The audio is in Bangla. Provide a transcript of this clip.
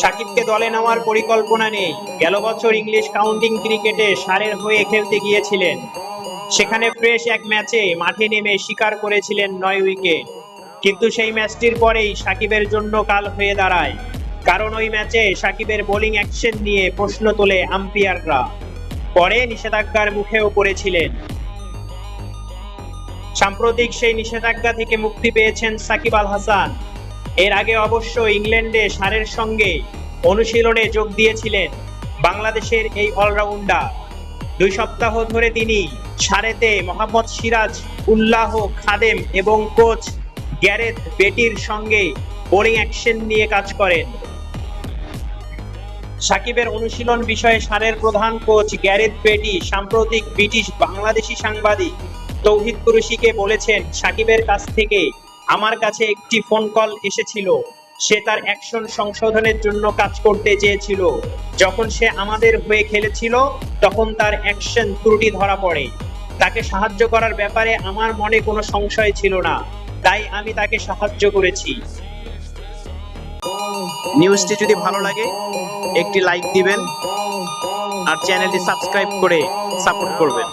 সাকিবকে দলে নেওয়ার পরিকল্পনা নেই। গেল বছর ইংলিশ কাউন্টিং ক্রিকেটে সারের হয়ে খেলতে গিয়েছিলেন। সেখানে ফ্রেশ এক ম্যাচে মাঠে নেমে শিকার করেছিলেন নয় উইকেট। কিন্তু সেই ম্যাচটির পরেই সাকিবের জন্য কাল হয়ে দাঁড়ায়। কারণ ওই ম্যাচে সাকিবের বোলিং অ্যাকশন নিয়ে প্রশ্ন তোলে আম্পায়াররা। পরে নিষেধাজ্ঞার মুখেও পড়েছিলেন। সাম্প্রতিক সেই নিষেধাজ্ঞা থেকে মুক্তি পেয়েছেন সাকিব আল হাসান। এর আগে অবশ্য ইংল্যান্ডে সারের সঙ্গে অনুশীলনে যোগ দিয়েছিলেন বাংলাদেশের এই অলরাউন্ডার। দুই সপ্তাহ ধরে তিনি সারেতে মোহাম্মদ সিরাজ, উল্লাহ খাদেম এবং কোচ গ্যারেথ বেটির সঙ্গে বোলিং অ্যাকশন নিয়ে কাজ করেন। সাকিবের অনুশীলন বিষয়ে সারের প্রধান কোচ গ্যারেথ বেটি সাম্প্রতিক ব্রিটিশ বাংলাদেশি সাংবাদিক তৌহিদ কুরুশিকে বলেছেন, সাকিবের কাছ থেকে আমার কাছে একটি ফোন কল এসেছিল। সে তার অ্যাকশন সংশোধনের জন্য কাজ করতে চেয়েছিল। যখন সে আমাদের হয়ে খেলেছিল, তখন তার অ্যাকশন ত্রুটি ধরা পড়ে। তাকে সাহায্য করার ব্যাপারে আমার মনে কোনো সংশয় ছিল না। তাই আমি তাকে সাহায্য করেছি। নিউজটি যদি ভালো লাগে, একটি লাইক দিবেন আর চ্যানেলটি সাবস্ক্রাইব করে সাপোর্ট করবেন।